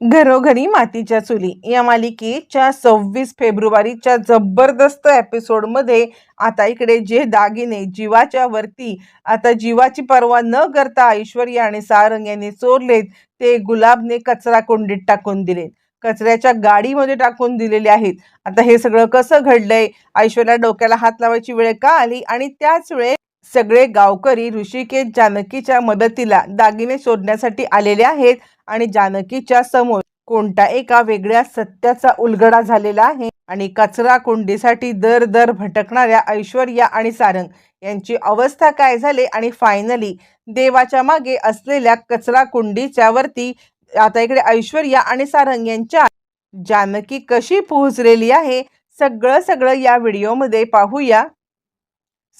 घरोघरी मातीच्या चुली. या मालिकेच्या सव्वीस फेब्रुवारीच्या जबरदस्त एपिसोडमध्ये आता इकडे जे दागिने जीवाच्या वरती आता जीवाची पर्वा न करता ऐश्वर्या आणि सारंग यांनी चोरलेत ते गुलाबने कचरा कोंडीत टाकून दिलेत. कचऱ्याच्या गाडीमध्ये टाकून दिलेले आहेत. आता हे सगळं कसं घडलंय? ऐश्वर्या डोक्याला हात लावायची वेळ का आली? आणि त्याच वेळेस सगळे गावकरी ऋषिकेश जानकीच्या मदतीला दागिने शोधण्यासाठी आलेले आहेत आणि जानकीच्या समोर कोणता एका वेगळ्या सत्याचा उलगडा झालेला आहे आणि कचरा कुंडीसाठी दर दर भटकणाऱ्या ऐश्वर्या आणि सारंग यांची अवस्था काय झाली आणि फायनली देवाच्या मागे असलेल्या कचरा कुंडीच्या वरती आता इकडे ऐश्वर्या आणि सारंग यांच्या जानकी कशी पोहोचलेली आहे सगळं सगळं या व्हिडिओमध्ये पाहूया.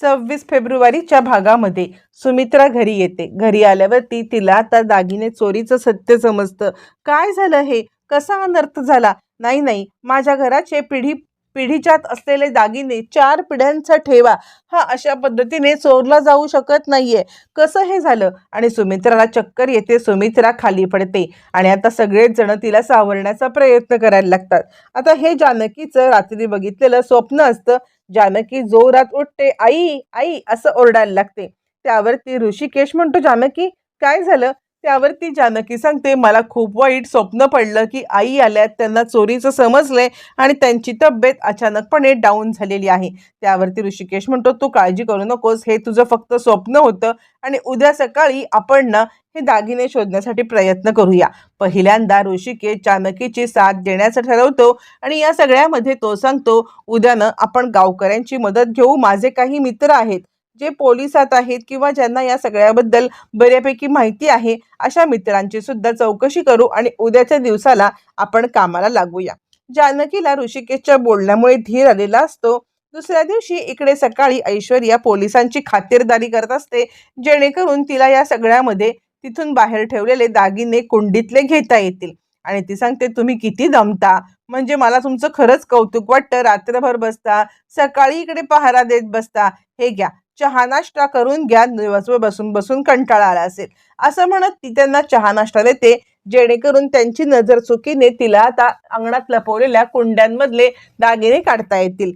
सव्वीस फेब्रुवारीच्या भागामध्ये सुमित्रा घरी येते. घरी आल्यावरती तिला आता दागिने चोरीचं सत्य समजतं. काय झालं हे? कसा अनर्थ झाला? नाही नाही. माझ्या घराचे पिढी पिढीच्यात असलेले दागिने चार पिढ्यांचा ठेवा. हा अशा पद्धतीने चोरला जाऊ शकत नाहीये. कसं हे झालं? आणि सुमित्राला चक्कर येते सुमित्रा खाली पडते. आणि आता सगळेच जण तिला सावरण्याचा प्रयत्न करायला लागतात. आता हे जानकीचं रात्री बघितलेलं स्वप्न असतं. जानकी जोरात उठते आई आई असं ओरडायला लागते. त्यावरती ऋषिकेश म्हणतो जानकी काय झालं? त्यावरती जानकी सांगते मला खूप वाईट स्वप्न पडलं की आई आल्यात त्यांना चोरीचं समजलंय आणि त्यांची तब्येत अचानकपणे डाऊन झालेली आहे. त्यावरती ऋषिकेश म्हणतो तू काळजी करू नकोस हे तुझं फक्त स्वप्न होतं आणि उद्या सकाळी आपण ना हे दागिने शोधण्यासाठी प्रयत्न करूया. पहिल्यांदा ऋषिकेश जानकीची साथ देण्याचं ठरवतो आणि या सगळ्यामध्ये तो सांगतो उद्यानं आपण गावकऱ्यांची मदत घेऊ माझे काही मित्र आहेत जे पोलिसात आहेत किंवा ज्यांना या सगळ्याबद्दल बऱ्यापैकी माहिती आहे अशा मित्रांची सुद्धा चौकशी करू आणि उद्याच्या दिवसाला आपण कामाला लागूया. जानकीला ऋषिकेशच्या बोलण्यामुळे धीर आलेला असतो. दुसऱ्या दिवशी इकडे सकाळी ऐश्वर्या पोलिसांची खातिरदारी करत असते जेणेकरून तिला या सगळ्यामध्ये तिथून बाहेर ठेवलेले दागिने कुंडीतले घेता येतील. आणि ती सांगते तुम्ही किती दमता. म्हणजे मला तुमचं खरंच कौतुक वाटतं. रात्रभर बसता. सकाळी इकडे पहारा देत बसता. हे घ्या. चहा नाश्ता करून घ्या दिवसभर बसून बसून कंटाळा आला असेल. असं म्हणत ती त्यांना चहा नाश्ता देते जेणेकरून त्यांची नजर चुकीने तिला आता अंगणात लपवलेल्या कुंड्यांमधले दागिने काढता येतील.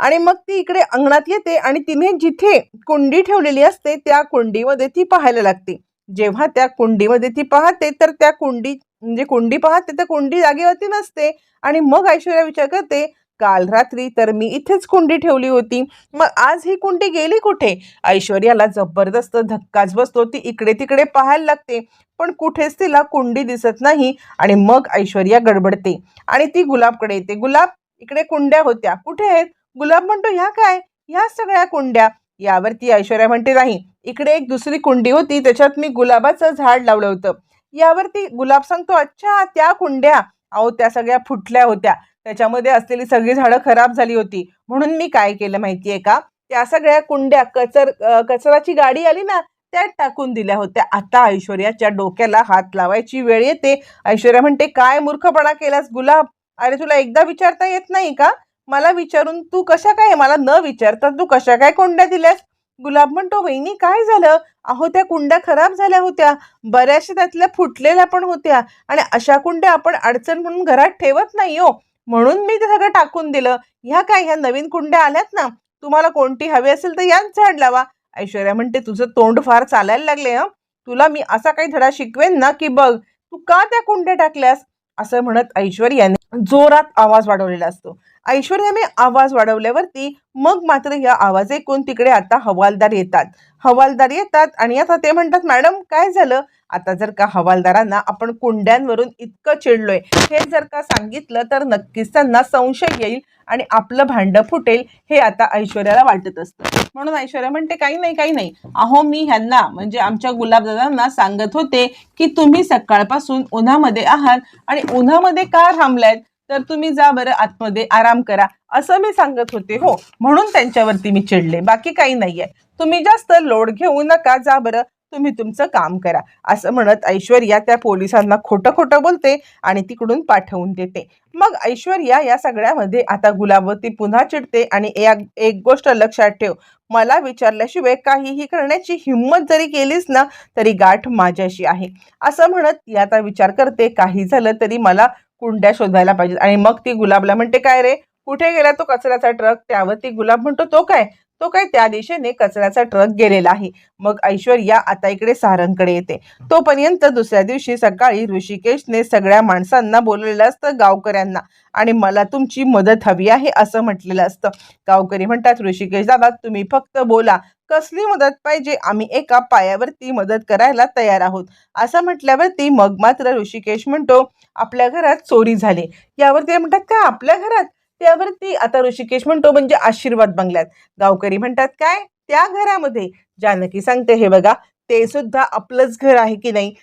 आणि मग ती इकडे अंगणात येते आणि तिने जिथे कुंडी ठेवलेली असते त्या कुंडीमध्ये ती पाहायला लागते. जेव्हा त्या कुंडीमध्ये ती पाहते तर त्या कुंडी म्हणजे कुंडी पाहते तर कुंडी जागेवरती नसते. आणि मग ऐश्वर्या विचार करते काल रात्री तर मी इथेच कुंडी ठेवली होती. मग आज ही कुंडी गेली कुठे? ऐश्वर्याला जबरदस्त धक्काच बसतो. ती इकडे तिकडे पाहायला लागते. पण कुठेच तिला कुंडी दिसत नाही आणि मग ऐश्वर्या गडबडते. आणि ती गुलाबकडे येते. गुलाब इकडे कुंड्या होत्या. कुठे आहेत? गुलाब म्हणतो ह्या काय? ह्या सगळ्या कुंड्या. यावरती ऐश्वर्या म्हणते नाही. इकडे एक दुसरी कुंडी होती. त्याच्यात मी गुलाबाचं झाड लावलं होतं. यावरती गुलाब सांगतो अच्छा त्या कुंड्या. अहो त्या सगळ्या फुटल्या होत्या. त्याच्यामध्ये असलेली सगळी झाडं खराब झाली होती. म्हणून मी काय केलं माहिती आहे का? त्या सगळ्या कुंड्या कचर कचराची गाडी आली ना त्यात टाकून दिल्या होत्या. आता ऐश्वर्याच्या डोक्याला हात लावायची वेळ येते. ऐश्वर्या म्हणते काय मूर्खपणा केलास गुलाब? अरे तुला एकदा विचारता येत नाही का? मला विचारून तू कशा काय? मला न विचारता तू कशा काय कुंड्या दिल्यास? गुलाब म्हणतो वहिनी काय झालं? अहो त्या कुंड्या खराब झाल्या होत्या. बऱ्याचशा त्यातल्या फुटलेल्या पण होत्या. आणि अशा कुंड्या आपण अडचण म्हणून घरात ठेवत नाही हो. म्हणून मी ते सगळं टाकून दिलं. ह्या काय ह्या नवीन कुंड्या आल्यात ना तुम्हाला कोणती हवी असेल तर याच झाड लावा. ऐश्वर्या म्हणते तुझं तोंड फार चालायला लागले हं. तुला मी असा काही धडा शिकवेन ना की बघ तू का त्या कुंड्या टाकल्यास? असं म्हणत ऐश्वर्याने जोरात आवाज वाढवलेला असतो. ऐश्वर्याने आवाज वाढवल्यावरती मग मात्र या आवाज ऐकून तिकडे आता हवालदार येतात. हवालदार येतात आणि आता ते म्हणतात मॅडम काय झालं? आता जर का हवालदारांना आपण कुंड्यांवरून इतकं चिडलोय हे जर का सांगितलं तर नक्कीच त्यांना संशय येईल आणि आपलं भांडं फुटेल हे आता ऐश्वर्याला वाटत असतं. म्हणून ऐश्वर्या म्हणते काही नाही काही नाही. अहो मी ह्यांना म्हणजे आमच्या गुलाबदादांना सांगत होते की तुम्ही सकाळपासून उन्हामध्ये आहात आणि उन्हामध्ये का थांबलायत? तर तुम्ही जा बरं आतमध्ये आराम करा. असं मी सांगत होते हो. म्हणून त्यांच्यावरती मी चिडले. बाकी काही नाहीये. तुम्ही जास्त लोड घेऊ नका जा बरं. तुम्ही तुमचं काम करा. असं म्हणत ऐश्वर्या त्या पोलिसांना खोटं खोटं बोलते आणि तिकडून पाठवून देते. मग ऐश्वर्या या सगळ्यामध्ये आता गुलाबवती पुन्हा चिडते आणि एक एक गोष्ट लक्षात ठेव. मला विचारल्याशिवाय काहीही करण्याची हिंमत जरी केलीस ना तरी गाठ माझ्याशी आहे. असं म्हणत ती आता विचार करते. काही झालं तरी मला कुंड्या शोधायला पाहिजेत. आणि मग ती गुलाबला म्हणते काय रे? कुठे गेला तो कचऱ्याचा ट्रक? त्यावर ती गुलाब म्हणतो तो काय? तो काय त्या दिशेने कचऱ्याचा ट्रक गेलेला आहे. मग ऐश्वर्या आता इकडे सारंगकडे येते. तोपर्यंत दुसऱ्या दिवशी सकाळी ऋषिकेशने सगळ्या माणसांना बोललेलं असतं गावकऱ्यांना. आणि मला तुमची मदत हवी आहे असं म्हटलेलं असतं. गावकरी म्हणतात ऋषिकेश दादा तुम्ही फक्त बोला. कसली मदत पाहिजे? आम्ही एका पायावरती मदत करायला तयार आहोत. असं म्हटल्यावरती मग मात्र ऋषिकेश म्हणतो आपल्या घरात चोरी झाली. यावर ते म्हणतात का आपल्या घरात? त्यावरती आता ऋषिकेश म्हणतो म्हणजे आशीर्वाद बंगल्यात. गावकरी म्हणतात काय? त्या घरामध्ये. जानकी सांगते हे बघा ते सुद्धा आपलंच घर आहे की नाही?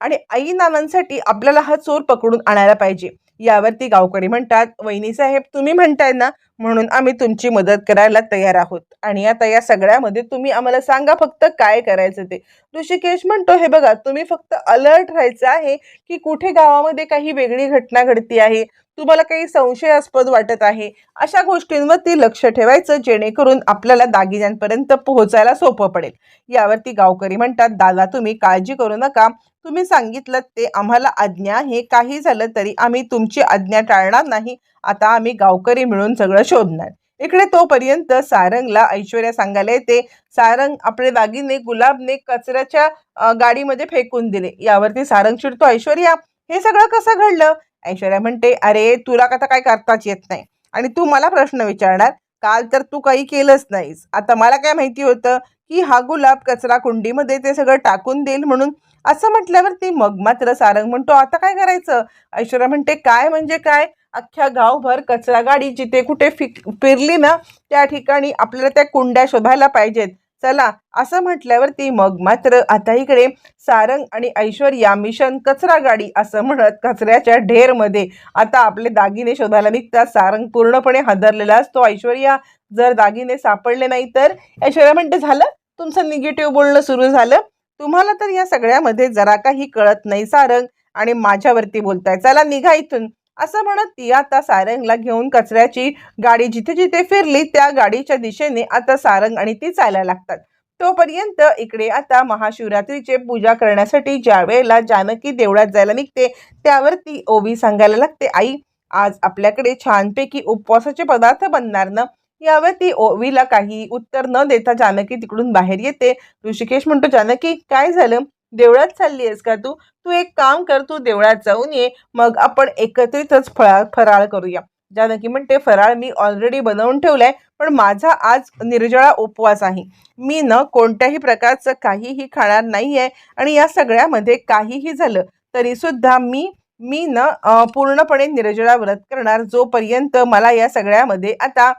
आणि आई नानांसाठी आपल्याला हा चोर पकडून आणायला पाहिजे. यावरती गावकरी म्हणतात वहिनी साहेब तुम्ही म्हणताय ना म्हणून आम्ही तुमची मदत करायला तयार आहोत. आणि आता या सगळ्यामध्ये तुम्ही आम्हाला सांगा फक्त काय करायचं ते. ऋषिकेश म्हणतो हे बघा तुम्ही फक्त अलर्ट राहायचं आहे की कुठे गावामध्ये काही वेगळी घटना घडती आहे? तुम्हाला काही संशयास्पद वाटत आहे अशा गोष्टींवरती लक्ष ठेवायचं जेणेकरून आपल्याला दागिन्यांपर्यंत पोहोचायला सोपं पडेल. यावरती गावकरी म्हणतात दादा तुम्ही काळजी करू नका. तुम्ही सांगितलं ते आम्हाला आज्ञा हे काही झालं तरी आम्ही तुमची आज्ञा टाळणार नाही. आता आम्ही गावकरी मिळून सगळं शोधणार. इकडे तोपर्यंत सारंगला ऐश्वर्या सांगायला येते सारंग आपले दागिने गुलाबने कचऱ्याच्या गाडीमध्ये फेकून दिले. यावरती सारंग चिडतो ऐश्वर्या हे सगळं कसं घडलं? ऐश्वर्या म्हणते अरे तुला आता काय करताच येत नाही. आणि तू मला प्रश्न विचारणार काल तर तू काही केलंच नाहीस. आता मला काय माहिती होतं की हा गुलाब कचरा कुंडीमध्ये ते सगळं टाकून देईल म्हणून असं म्हटल्यावर ती मग मात्र सारंग म्हणतो आता काय करायचं? ऐश्वर्या म्हणते काय म्हणजे काय? अख्ख्या गावभर कचरा गाडी जिथे कुठे फिक फिरली ना त्या ठिकाणी आपल्याला त्या कुंड्या शोधायला पाहिजेत. चला असं म्हटल्यावरती मग मात्र आता इकडे सारंग आणि ऐश्वर्या मिशन कचरा गाडी असं म्हणत कचऱ्याच्या ढेरमध्ये आता आपले दागिने शोधायला निघतात. सारंग पूर्णपणे हादरलेला असतो. ऐश्वर्या जर दागिने सापडले नाही तर? ऐश्वर्या म्हणते झालं? तुमचं निगेटिव्ह बोलणं सुरू झालं? तुम्हाला तर या सगळ्यामध्ये जरा काही कळत नाही सारंग. आणि माझ्यावरती बोलताय. चला निघा इथून. असं म्हणत ती आता सारंगला घेऊन कचऱ्याची गाडी जिथे जिथे फिरली त्या गाडीच्या दिशेने आता सारंग आणि ती चालायला लागतात. तोपर्यंत इकडे आता महाशिवरात्रीचे पूजा करण्यासाठी ज्या वेळेला जानकी देवळात जायला निघते त्यावर ती ओवी सांगायला लागते आई आज आपल्याकडे छानपैकी उपवासाचे पदार्थ बनणार ना? यावर ती ओवीला काही उत्तर न देता जानकी तिकडून बाहेर येते. ऋषिकेश म्हणतो जानकी काय झालं? देवळात चालली आहेस का तू? तू एक काम कर तू देवळात जाऊन ये. मग आपण एकत्रितच फळा फराळ करूया. जानकी म्हणते फराळ मी ऑलरेडी बनवून ठेवलाय पण माझा आज निर्जळा उपवास आहे. मी न कोणत्याही प्रकारचं काहीही खाणार नाही आहे आणि या सगळ्यामध्ये काहीही झालं तरी सुद्धा मी मी न पूर्णपणे निर्जळा व्रत करणार जोपर्यंत मला या सगळ्यामध्ये आता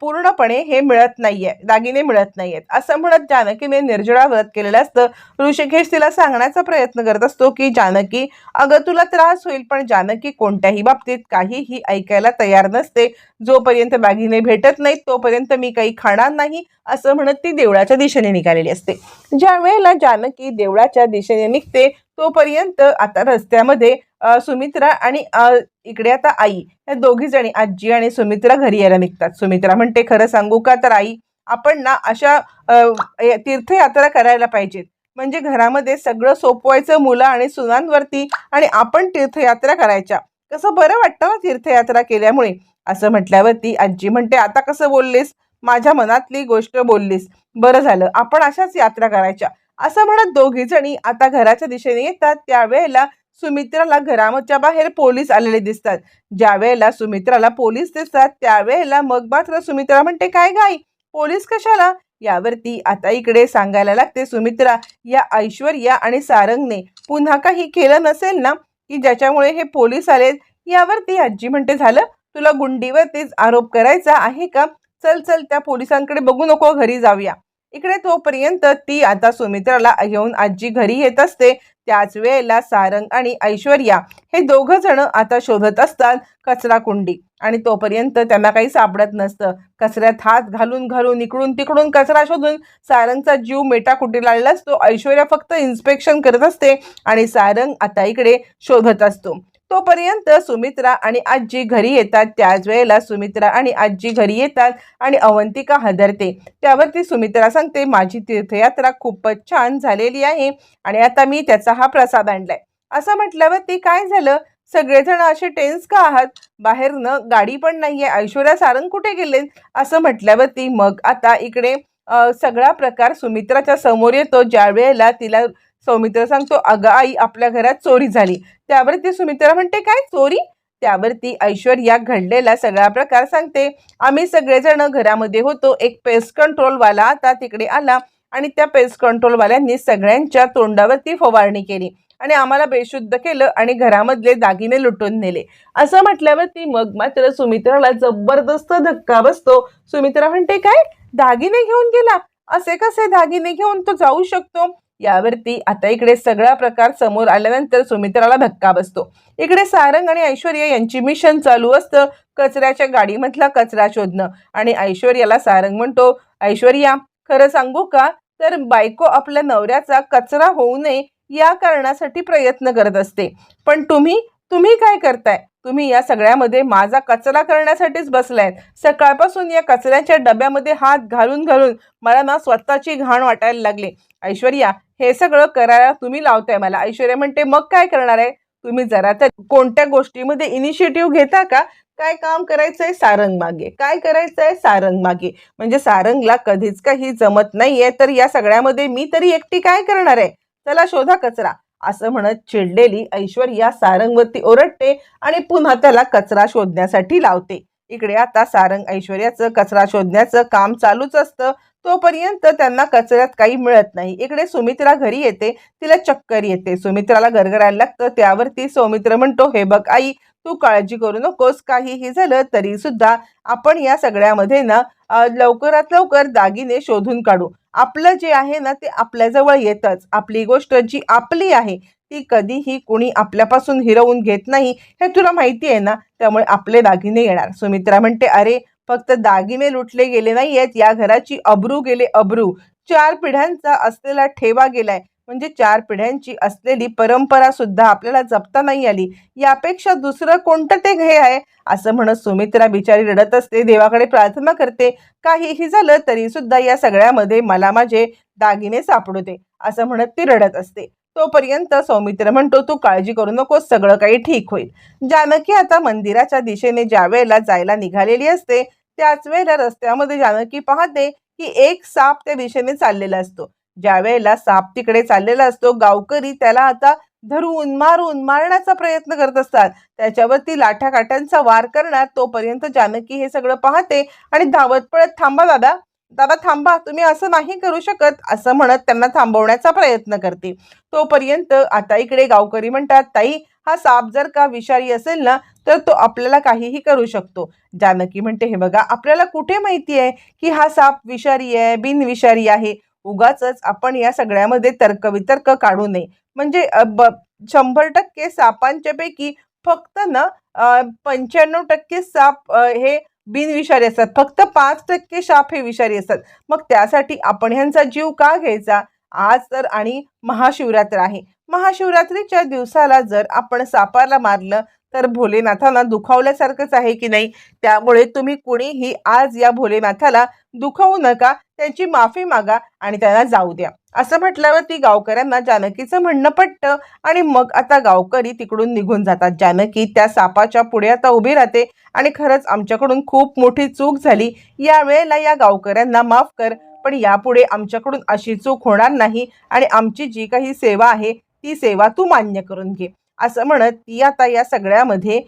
पूर्णपणे हे मिळत नाहीये दागिने मिळत नाहीयेत. असं म्हणत जानकीने निर्जळा व्रत केलेलं असतं. ऋषिकेश तिला सांगण्याचा प्रयत्न करत असतो की जानकी अगं तुला त्रास होईल पण जानकी कोणत्याही बाबतीत काहीही ऐकायला तयार नसते. जोपर्यंत दागिने भेटत नाहीत तोपर्यंत मी काही खाणार नाही. असं म्हणत ती देवळाच्या दिशेने निघालेली असते. ज्या वेळेला जानकी देवळाच्या दिशेने निघते तोपर्यंत आता रस्त्यामध्ये सुमित्रा आणि इकडे आता आई या दोघी जणी आजी आणि सुमित्रा घरी यायला निघतात. सुमित्रा म्हणते खरं सांगू का तर आई आपण ना अशा तीर्थयात्रा करायला पाहिजेत. म्हणजे घरामध्ये सगळं सोपवायचं मुलं आणि सुनांवरती आणि आपण तीर्थयात्रा करायच्या. कसं बरं वाटतं ना तीर्थयात्रा केल्यामुळे? असं म्हटल्यावरती आजी म्हणते आता कसं बोललीस? माझ्या मनातली गोष्ट बोललीस. बरं झालं. आपण अशाच यात्रा करायच्या. असं म्हणत दोघी जणी आता घराच्या दिशेने येतात. त्यावेळेला सुमित्राला घराच्या बाहेर पोलीस आलेले दिसतात. ज्या वेळेला सुमित्राला पोलीस दिसतात त्यावेळेला मग मात्र सुमित्रा म्हणते काय गाई? पोलीस कशाला? यावरती आता इकडे सांगायला लागते सुमित्रा या ऐश्वर्या आणि सारंगने पुन्हा काही केलं नसेल ना? की ज्याच्यामुळे हे पोलीस आलेत? यावरती आजी म्हणते झालं? तुला गुंडीवरतीच आरोप करायचा आहे का? चल चल त्या पोलिसांकडे बघू नको घरी जाऊया. इकडे तोपर्यंत ती आता सुमित्राला घेऊन आजी घरी येत असते. त्याच वेळेला सारंग आणि ऐश्वर्या हे दोघं जण आता शोधत असतात कचरा कुंडी आणि तोपर्यंत त्यांना काही सापडत नसतं. कचऱ्यात हात घालून घालून इकडून तिकडून कचरा शोधून सारंगचा जीव मेटाकुटीला आलेला असतो. ऐश्वर्या फक्त इन्स्पेक्शन करत असते आणि सारंग आता इकडे शोधत असतो. तोपर्यंत सुमित्रा आणि आजी घरी येतात. त्याच वेळेला सुमित्रा आणि आजी घरी येतात आणि अवंतिका हदरते. त्यावरती सुमित्रा सांगते माझी तीर्थयात्रा खूपच छान झालेली आहे आणि आता मी त्याचा हा प्रसाद आणलाय. असं म्हटल्यावर ती काय झालं? सगळेजण असे टेन्स का आहात? बाहेरनं गाडी पण नाहीये. ऐश्वर्या सारंग कुठे गेले असं म्हटल्यावरती मग आता इकडे सगळा प्रकार सुमित्राच्या समोर येतो. ज्या वेळेला तिला सौमित्र सांगतो अगं आई आपल्या घरात चोरी झाली. त्यावरती सुमित्रा म्हणते काय? चोरी? त्यावरती ऐश्वर्या घडलेला सगळा प्रकार सांगते. आम्ही सगळेजण घरामध्ये होतो. एक पेस्ट कंट्रोलवाला आता तिकडे आला आणि त्या पेस्ट कंट्रोलवाल्यांनी सगळ्यांच्या तोंडावरती फवारणी केली आणि आम्हाला बेशुद्ध केलं आणि घरामधले दागिने लुटून नेले. असं म्हटल्यावरती मग मात्र सुमित्राला जबरदस्त धक्का बसतो. सुमित्रा म्हणते काय? दागिने घेऊन गेला? असे कसे दागिने घेऊन तो जाऊ शकतो? यावरती आता इकडे सगळा प्रकार समोर आल्यानंतर सुमित्राला धक्का बसतो. इकडे सारंग आणि ऐश्वर्या यांची मिशन चालू असतं. कचऱ्याच्या गाडीमधला कचरा शोधणं. आणि ऐश्वर्याला सारंग म्हणतो ऐश्वर्या खरं सांगू का? तर बायको आपल्या नवऱ्याचा कचरा होऊ नये या कारणासाठी प्रयत्न करत असते. पण तुम्ही तुम्ही काय करताय? तुम्ही या सगळ्यामध्ये माझा कचरा करण्यासाठीच बसलायत. सकाळपासून या कचऱ्याच्या डब्यामध्ये हात घालून घालून मला ना स्वतःची घाण वाटायला लागली. ऐश्वर्या हे सगळं करायला तुम्ही लावताय मला. ऐश्वर्या म्हणते मग काय करणार आहे? तुम्ही जरा तर कोणत्या गोष्टीमध्ये इनिशिएटिव्ह घेता का? काय काम करायचंय? सारंग मागे. काय करायचंय? सारंग मागे. म्हणजे सारंगला कधीच काही जमत नाहीये तर या सगळ्यामध्ये मी तरी एकटी काय करणार आहे? चला शोधा कचरा. असं म्हणत चिडलेली ऐश्वर्या सारंगवरती ओरडते आणि पुन्हा त्याला कचरा शोधण्यासाठी लावते. इकडे आता सारंग ऐश्वर्याचं कचरा शोधण्याचं काम चालूच असतं. तोपर्यंत त्यांना कचऱ्यात काही मिळत नाही. इकडे सुमित्रा घरी येते. तिला चक्कर येते. सुमित्राला गरगरायला लागतं. त्यावरती सौमित्र म्हणतो हे बघ आई तू काळजी करू नकोस काहीही झालं तरी सुद्धा आपण या सगळ्यामध्ये ना लवकरात लवकर दागिने शोधून काढू. आपलं जे आहे ना ते आपल्याजवळ येतच. आपली गोष्ट जी आपली आहे ती कधीही कुणी आपल्यापासून हिरवून घेत नाही हे तुला माहिती आहे ना त्यामुळे आपले दागिने येणार. सुमित्रा म्हणते अरे फक्त दागिने लुटले गेले नाही आहेत या घराची अब्रू गेले अब्रू. चार पिढ्यांचा असलेला ठेवा गेलाय. म्हणजे चार पिढ्यांची असलेली परंपरा सुद्धा आपल्याला जपता नाही आली. यापेक्षा दुसरं कोणतं ते घे आहे? असं म्हणत सुमित्रा बिचारी रडत असते देवाकडे प्रार्थना करते. काहीही झालं तरी सुद्धा या सगळ्यामध्ये मला माझे दागिने सापडू दे असं म्हणत ती रडत असते. तोपर्यंत सौमित्र म्हणतो तू काळजी करू नकोस सगळं काही ठीक होईल. जानकी आता मंदिराच्या दिशेने ज्या वेळेला जायला निघालेली असते त्याच वेळेला रस्त्यामध्ये जानकी पाहते की एक साप त्या दिशेने चाललेला असतो. ज्या वेळेला साप तिकडे चाललेला असतो गावकरी त्याला आता धरून मारून मारण्याचा प्रयत्न करत असतात. त्याच्यावरती लाठाकाठ्यांचा वार करणार तोपर्यंत जानकी हे सगळं पाहते आणि धावत पळत थांबा दादा. दादा थांबा. तुम्ही असं नाही करू शकत असं म्हणत त्यांना थांबवण्याचा प्रयत्न करते. तोपर्यंत आता इकडे गावकरी म्हणतात ताई हा साप जर का विषारी असेल ना तर तो आपल्याला काहीही करू शकतो. जानकी म्हणते हे बघा आपल्याला कुठे माहिती आहे की हा साप विषारी आहे बिनविषारी आहे? उगाच आपण या सगळ्यामध्ये तर्कवितर्क काढू नये. म्हणजे ब शंभर टक्के सापांच्या पैकी फक्त ना पंच्याण्णव टक्के साप हे बिनविषारी असतात. फक्त पाच टक्के साप हे विषारी असतात. मग त्यासाठी आपण ह्यांचा जीव का घ्यायचा? आज तर आणि महाशिवरात्र आहे. महाशिवरात्रीच्या दिवसाला जर आपण सापाला मारलं तर भोलेनाथांना दुखावल्यासारखंच आहे की नाही? त्यामुळे तुम्ही कुणीही आज या भोलेनाथाला दुखावू नका त्यांची माफी मागा आणि त्यांना जाऊ द्या. असं म्हटल्यावर ती गावकऱ्यांना जानकीचं म्हणणं पटतं आणि मग आता गावकरी तिकडून निघून जातात. जानकी त्या सापाच्या पुढे आता उभी राहते आणि खरंच आमच्याकडून खूप मोठी चूक झाली. या वेळेला या गावकऱ्यांना माफ कर पण यापुढे आमच्याकडून अशी चूक होणार नाही आणि आमची जी काही सेवा आहे ती सेवा तू मान्य करून घे. असं म्हणत ती आता या सगळ्यामध्ये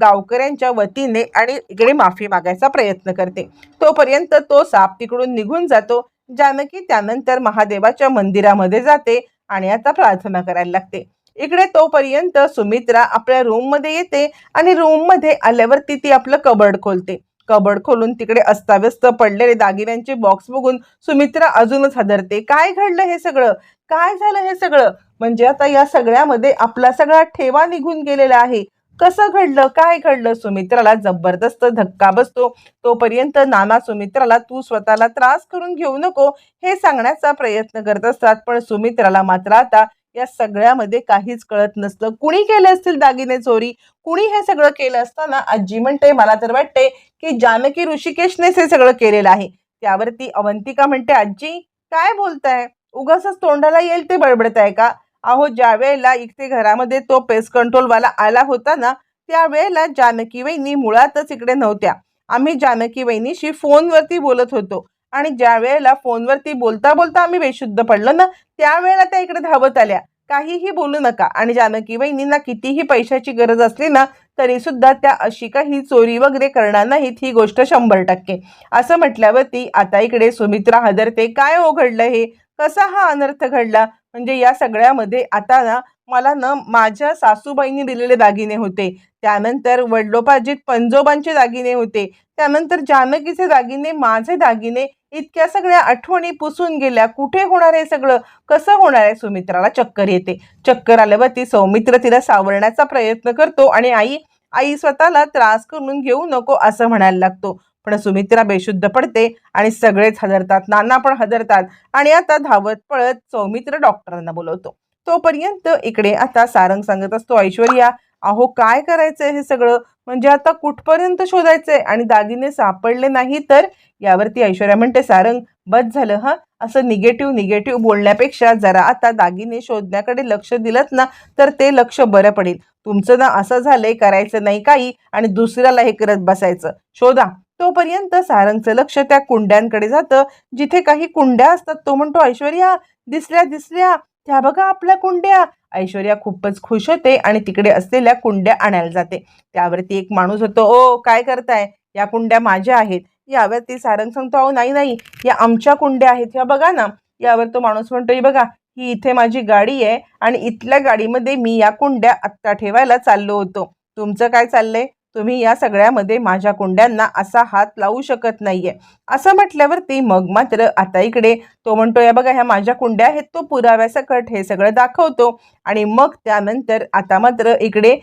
गावकऱ्यांच्या वतीने आणि इकडे माफी मागायचा प्रयत्न करते. तोपर्यंत तो साप तिकडून निघून जातो. जानकी त्यानंतर महादेवाच्या मंदिरामध्ये जाते आणि आता प्रार्थना करायला लागते. इकडे तोपर्यंत सुमित्रा आपल्या रूममध्ये येते आणि रूममध्ये आल्यावरती ती आपलं कबड खोलते. कबड खोलून तिकडे अस्ताव्यस्त पडलेले दागिन्यांचे बॉक्स बघून सुमित्रा अजूनच हादरते. काय घडलं हे सगळं? काय झालं हे सगळं? म्हणजे आता या सगळ्यामध्ये आपला सगळा ठेवा निघून गेलेला आहे. कसं घडलं? काय घडलं? सुमित्राला जबरदस्त धक्का बसतो. तोपर्यंत नाना सुमित्राला तू स्वतःला त्रास करून घेऊ नको हे सांगण्याचा प्रयत्न करत असतात. पण सुमित्राला मात्र आता या सगळ्यामध्ये काहीच कळत नसतं. कुणी केले असतील दागिने चोरी? कुणी हे सगळं केलं असताना आजी म्हणते मला तर वाटते की जानकी ऋषिकेशनेच हे सगळं केलेलं आहे. त्यावरती अवंतिका म्हणते आजी काय बोलताय? उगाच तोंडाला येईल ते बडबडताय का? अहो ज्या वेळेला घरामध्ये तो पेस्ट कंट्रोलवाला आला होता ना त्यावेळेला जानकी वहिनी मुळातच इकडे नव्हत्या. आम्ही जानकी वहिनीशी फोनवरती बोलत होतो. आणि ज्या वेळेला फोनवरती बोलता बोलता आम्ही बेशुद्ध पडलो ना त्यावेळेला त्या इकडे धावत आल्या. काहीही बोलू नका. आणि जानकी वहिनींना कितीही पैशाची गरज असली ना तरी सुद्धा त्या अशी काही चोरी वगैरे करणार नाहीत ही गोष्ट शंभर टक्के. असं म्हटल्यावरती आता इकडे सुमित्रा हजरते काय ओघडलं हे? कसा हा अनर्थ घडला? म्हणजे या सगळ्यामध्ये आता ना मला ना माझ्या सासूबाईंनी दिलेले दागिने होते. त्यानंतर वडलोपाजीत पंजोबांचे दागिने होते. त्यानंतर जानकीचे दागिने माझे दागिने इतक्या सगळ्या आठवणी पुसून गेल्या. कुठे होणार आहे सगळं? कसं होणार आहे? सुमित्राला चक्कर येते. चक्कर आल्यावर ती सौमित्र तिला सावरण्याचा प्रयत्न करतो आणि आई आई स्वतःला त्रास करून घेऊ नको असं म्हणायला लागतो. पण सुमित्रा बेशुद्ध पडते आणि सगळेच हजरतात नाना पण हजरतात आणि आता धावत पळत सौमित्र डॉक्टरांना बोलवतो. तोपर्यंत इकडे आता सारंग सांगत असतो ऐश्वर्या अहो काय करायचंय हे सगळं? म्हणजे आता कुठपर्यंत शोधायचंय? आणि दागिने सापडले नाही तर? यावरती ऐश्वर्या म्हणते सारंग बस झालं हा? असं निगेटिव्ह निगेटिव्ह बोलण्यापेक्षा जरा आता दागिने शोधण्याकडे लक्ष दिलं ना तर ते लक्ष बरं पडेल. तुमचं ना असं झालंय करायचं नाही काही आणि दुसऱ्याला हे करत बसायचं. शोधा. तोपर्यंत सारंगचं लक्ष त्या कुंड्यांकडे जातं. जिथे काही कुंड्या असतात तो म्हणतो ऐश्वर्या दिसल्या दिसल्या. त्या बघा आपल्या कुंड्या. ऐश्वर्या खूपच खुश होते आणि तिकडे असलेल्या कुंड्या आणायला जाते. त्यावरती एक माणूस होतो ओ काय करताय? या कुंड्या माझ्या आहेत. यावरती सारंग सांगतो अहो नाही नाही. या आमच्या कुंड्या आहेत. ह्या बघा ना. यावर तो माणूस म्हणतो बघा ही इथे माझी गाडी आहे आणि इथल्या गाडीमध्ये मी या कुंड्या आत्ता ठेवायला चाललो होतो. तुमचं काय चाललंय? तुम्ही या सगळ्यामध्ये माझ्या कुंड्यांना असा हात लावू शकत नाहीये. असं म्हटल्यावरती मग मात्र आता इकडे तो म्हणतो या बघा ह्या माझ्या कुंड्या आहेत तो पुराव्यासकट हे सगळं दाखवतो. आणि मग त्यानंतर आता मात्र इकडे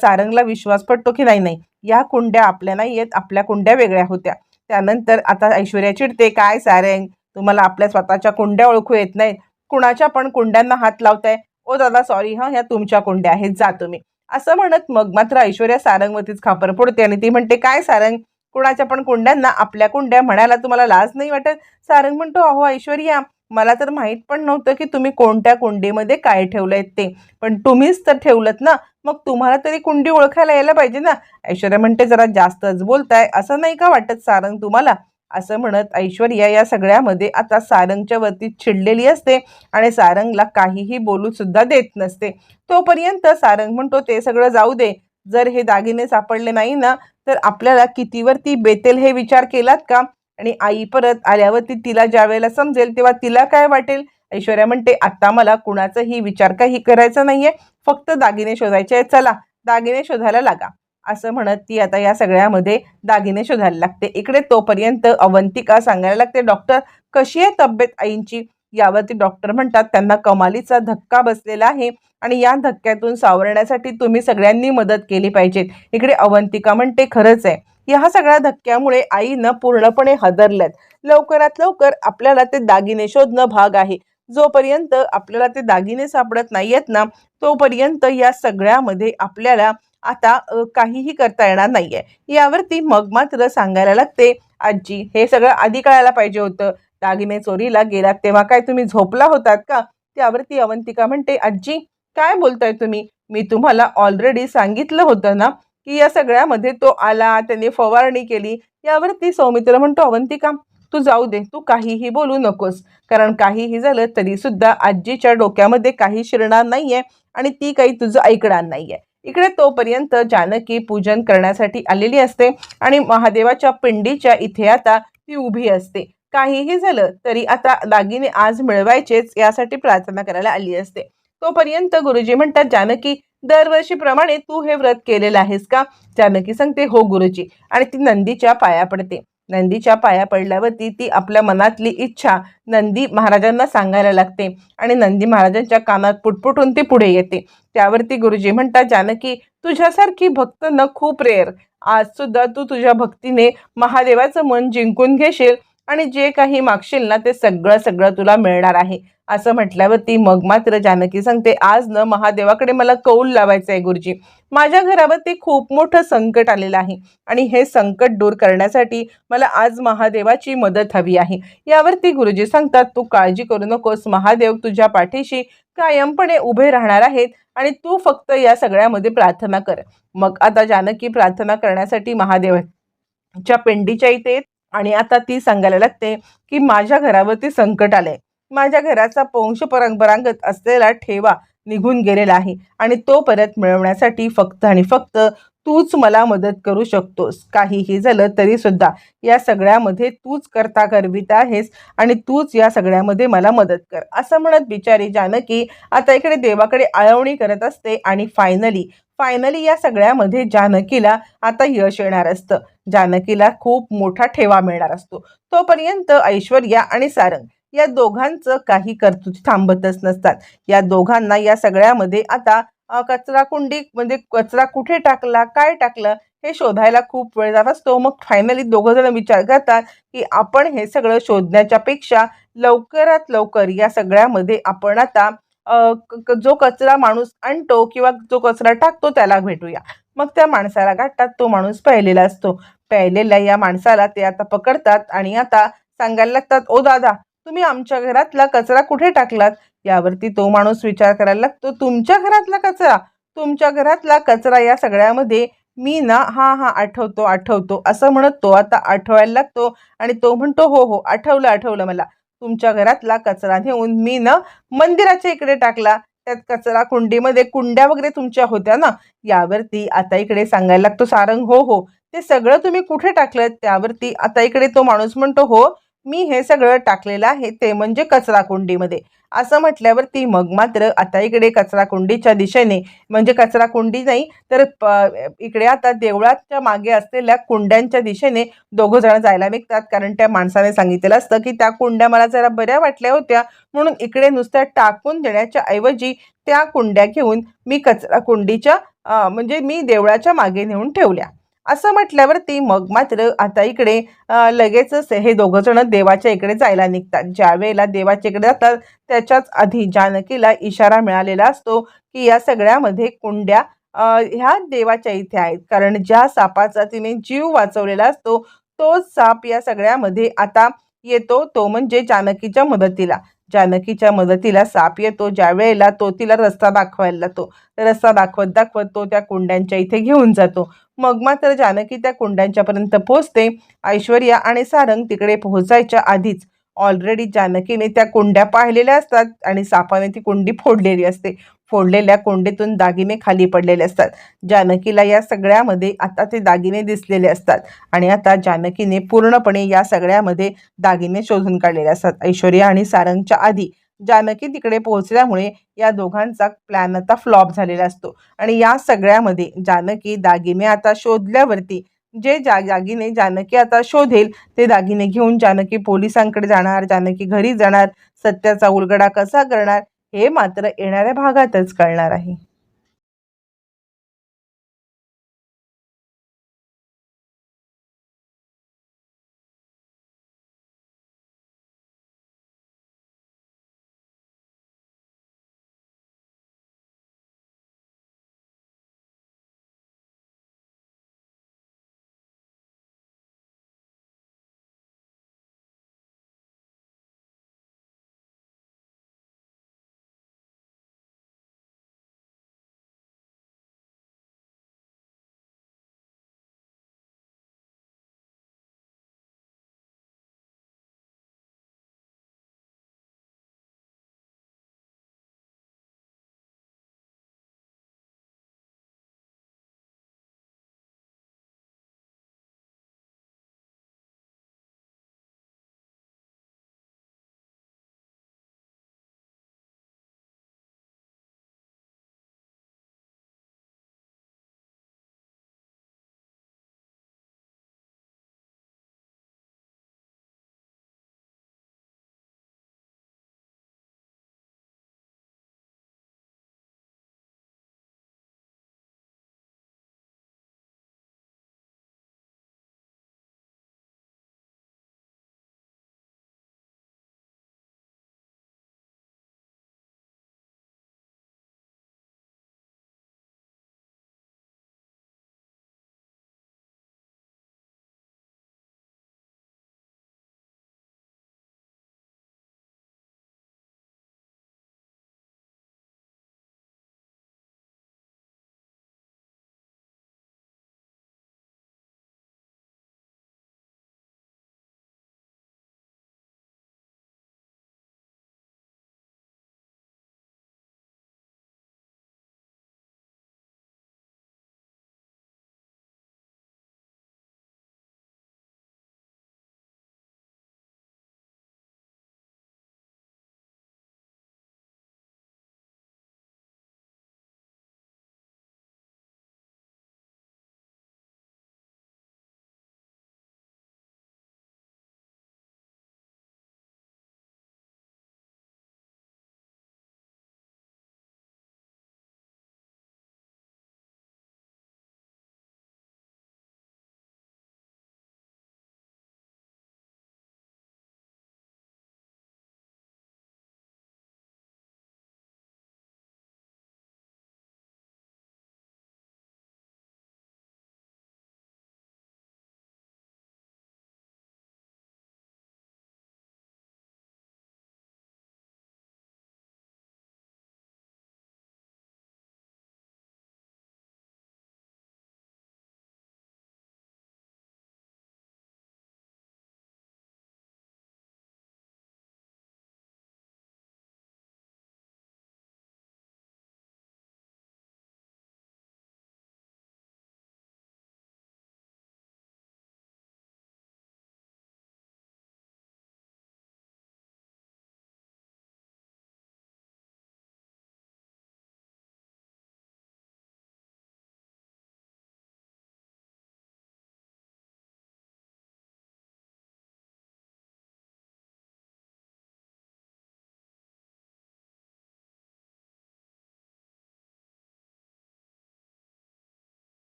सारंगला विश्वास पडतो की नाही नाही. या कुंड्या आपल्या नाही आहेत आपल्या कुंड्या वेगळ्या होत्या. त्यानंतर आता ऐश्वर्या चिडते काय सारंग तुम्हाला आपल्या स्वतःच्या कुंड्या ओळखू येत नाहीत. कुणाच्या पण कुंड्यांना हात लावताय? ओ दादा सॉरी हां ह्या तुमच्या कुंड्या आहेत जा तुम्ही. असं म्हणत मग मात्र ऐश्वर्या सारंगवतीच खापर पडते आणि ती म्हणते काय सारंग? कुणाच्या पण कुंड्यांना आपल्या कुंड्या म्हणायला तुम्हाला लाज नाही वाटत? सारंग म्हणतो अहो ऐश्वर्या मला तर माहीत पण नव्हतं की तुम्ही कोणत्या कुंडीमध्ये काय ठेवलंय ते. पण तुम्हीच तर ठेवलत ना मग तुम्हाला तरी कुंडी ओळखायला यायला पाहिजे ना. ऐश्वर्या म्हणते जरा जास्तच बोलताय असं नाही का वाटत सारंग तुम्हाला? असं म्हणत ऐश्वर्या या सगळ्यामध्ये आता सारंगच्या वरती चिडलेली असते आणि सारंगला काहीही बोलू सुद्धा देत नसते. तोपर्यंत सारंग म्हणतो ते सगळं जाऊ दे. जर हे दागिने सापडले नाही ना तर आपल्याला कितीवरती बेतेल हे विचार केलात का? आणि आई परत आल्यावरती तिला ज्या वेळेला समजेल तेव्हा तिला काय वाटेल? ऐश्वर्या म्हणते आत्ता मला कुणाचाही विचार काही करायचा नाहीये. फक्त दागिने शोधायचे आहेत. चला दागिने शोधायला लागा. असं म्हणत ती आता या सगळ्यामध्ये दागिने शोधायला लागते. इकडे तोपर्यंत अवंतिका सांगायला लागते डॉक्टर कशी आहे तब्येत आईंची? यावरती डॉक्टर म्हणतात त्यांना कमालीचा धक्का बसलेला आहे आणि या धक्क्यातून सावरण्यासाठी तुम्ही सगळ्यांनी मदत केली पाहिजे. इकडे अवंतिका म्हणते खरंच आहे. या सगळ्या धक्क्यामुळे आईनं पूर्णपणे हदरल्यात. लवकरात लवकर आपल्याला ते दागिने शोधणं भाग आहे. जोपर्यंत आपल्याला ते दागिने सापडत नाहीयेत ना तोपर्यंत या सगळ्यामध्ये आपल्याला आता काहीही करता येणार नाहीये. यावरती मग मात्र सांगायला लागते आजी हे सगळं आधी कळायला पाहिजे होतं. दागिने चोरीला गेलात तेव्हा काय तुम्ही झोपला होतात का? त्यावरती अवंतिका म्हणते आजी काय बोलताय तुम्ही? मी तुम्हाला ऑलरेडी सांगितलं होतं ना की या सगळ्यामध्ये तो आला त्याने फवारणी केली. यावरती सौमित्र म्हणतो अवंतिका तू जाऊ दे तू काहीही बोलू नकोस. कारण काहीही झालं तरी सुद्धा आजीच्या डोक्यामध्ये काही शिरणार नाहीये आणि ती काही तुझं ऐकणार नाहीये. इकडे तोपर्यंत जानकी पूजन करण्यासाठी आलेली असते आणि महादेवाच्या पिंडीच्या इथे आता ती उभी असते. काहीही झालं तरी आता दागिने आज मिळवायचेच यासाठी प्रार्थना करायला आली असते. तोपर्यंत गुरुजी म्हणतात जानकी दरवर्षीप्रमाणे तू हे व्रत केलेलं आहेस का? जानकी सांगते हो गुरुजी. आणि ती नंदीच्या पाया पडते. नंदीच्या पाया पडल्यावरती ती आपल्या मनातली इच्छा नंदी महाराजांना सांगायला लागते. आणि नंदी महाराजांच्या कानात पुटपुटून ती पुढे येते. त्यावरती गुरुजी म्हणतात जानकी तुझ्यासारखी भक्त न खूप रेअर. आज सुद्धा तू तुझ्या भक्तीने महादेवाचं मन जिंकून घेशील आणि जे काही मागशील ना ते सगळं सगळं तुला मिळणार आहे. असं म्हटल्यावरती मग मात्र जानकी सांगते आज न महादेवाकडे मला कौल लावायचं आहे गुरुजी. माझ्या घरावरती खूप मोठं संकट आलेलं आहे आणि हे संकट दूर करण्यासाठी मला आज महादेवाची मदत हवी आहे. यावरती गुरुजी सांगतात तू काळजी करू नकोस. महादेव तुझ्या पाठीशी कायमपणे उभे राहणार आहेत आणि तू फक्त या सगळ्यामध्ये प्रार्थना कर. मग आता जानकी प्रार्थना करण्यासाठी महादेवाच्या पेंडीच्या इथे आणि आता ती सांगायला लागते की माझ्या घरावरती संकट आलंय. माझ्या घराचा वंश परंपरागत असलेला ठेवा निघून गेलेला आहे आणि तो परत मिळवण्यासाठी फक्त आणि फक्त तूच मला मदत करू शकतोस. काहीही झालं तरी सुद्धा या सगळ्यामध्ये तूच करता करविता आहेस आणि तूच या सगळ्यामध्ये मला मदत कर. असं म्हणत बिचारी जानकी आता इकडे देवाकडे आळवणी करत असते आणि फायनली फायनली या सगळ्यामध्ये जानकीला आता यश येणार असतं. जानकीला खूप मोठा ठेवा मिळणार असतो. तोपर्यंत ऐश्वर्या आणि सारंग या दोघांचं काही कर्तृत्व थांबतच नसतात. या दोघांना या सगळ्यामध्ये आता कचरा कुंडी म्हणजे कचरा कुठे टाकला काय टाकलं हे शोधायला खूप वेळ जात असतो. मग फायनली दोघं जण विचार करतात की आपण हे सगळं शोधण्याच्या पेक्षा लवकरात लवकर या सगळ्यामध्ये आपण आता क- जो कचरा माणूस आणतो किंवा जो कचरा टाकतो त्याला भेटूया. मग त्या माणसाला गाठतात तो माणूस प्यायलेला असतो. प्यायलेल्या या माणसाला ते आता पकडतात आणि आता सांगायला लागतात ओ दादा तुम्ही आमच्या घरातला कचरा कुठे टाकलात? यावरती तो माणूस विचार करायला लागतो तुमच्या घरातला कचरा? तुमच्या घरातला कचरा या सगळ्यामध्ये मी ना हा हा आठवतो आठवतो असं म्हणत तो आता आठवायला लागतो आणि तो म्हणतो हो हो आठवलं आठवलं मला. तुमच्या घरातला कचरा नेऊन मी ना मंदिराच्या इकडे टाकला. त्यात कचरा कुंडीमध्ये कुंड्या वगैरे तुमच्या होत्या ना यावरती आता इकडे सांगायला लागतो सारंग हो हो ते सगळं तुम्ही कुठे टाकलं? त्यावरती आता इकडे तो माणूस म्हणतो हो मी हे सगळं टाकलेलं आहे ते म्हणजे कचरा कुंडीमध्ये असं म्हटल्यावरती मग मात्र आता इकडे कचरा कुंडीच्या दिशेने म्हणजे कचरा कुंडी नाही तर प- इकडे आता देवळाच्या मागे असलेल्या कुंड्यांच्या दिशेने दोघं जण जायला निघतात. कारण त्या माणसाने सांगितलेलं असतं की त्या कुंड्या मला जरा बऱ्या वाटल्या होत्या. म्हणून इकडे नुसत्या टाकून देण्याच्या ऐवजी त्या कुंड्या घेऊन मी कचरा कुंडीच्या म्हणजे मी देवळाच्या मागे नेऊन ठेवल्या. असं म्हटल्यावरती मग मात्र आता इकडे लगेचच हे दोघं जण देवाच्या इकडे जायला निघतात. ज्या वेळेला देवाच्या इकडे जातात त्याच्याच आधी जानकीला इशारा मिळालेला असतो की या सगळ्यामध्ये कुंड्या ह्या देवाच्या इथे आहेत. कारण ज्या सापाचा तिने जीव वाचवलेला असतो तोच साप या सगळ्यामध्ये आता येतो तो म्हणजे जानकीच्या मदतीला. जानकीच्या मदतीला साप येतो ज्या वेळेला तो तिला रस्ता दाखवायला जातो रस्ता दाखवत दाखवत तो त्या कुंड्यांच्या इथे घेऊन जातो. मग मात्र जानकी त्या कुंड्यांच्यापर्यंत पोहोचते. ऐश्वर्या आणि सारंग तिकडे पोहोचायच्या आधीच ऑलरेडी जानकीने त्या कुंड्या पाहिलेल्या असतात आणि सापाने ती कुंडी फोडलेली असते. फोडलेल्या कुंडीतून दागिने खाली पडलेले असतात. जानकीला या सगळ्यामध्ये आता ते दागिने दिसलेले असतात आणि आता जानकीने पूर्णपणे या सगळ्यामध्ये दागिने शोधून काढलेले असतात. ऐश्वर्या आणि सारंगच्या आधी जानकी तिकडे पोहोचल्यामुळे या दोघांचा प्लॅन आता फ्लॉप झालेला असतो. आणि या सगळ्यामध्ये जानकी दागिने आता शोधल्यावरती जे जा दागिने जानकी आता शोधेल ते दागिने घेऊन जानकी पोलिसांकडे जाणार जानकी घरी जाणार सत्याचा उलगडा कसा करणार हे मात्र येणाऱ्या भागातच कळणार आहे.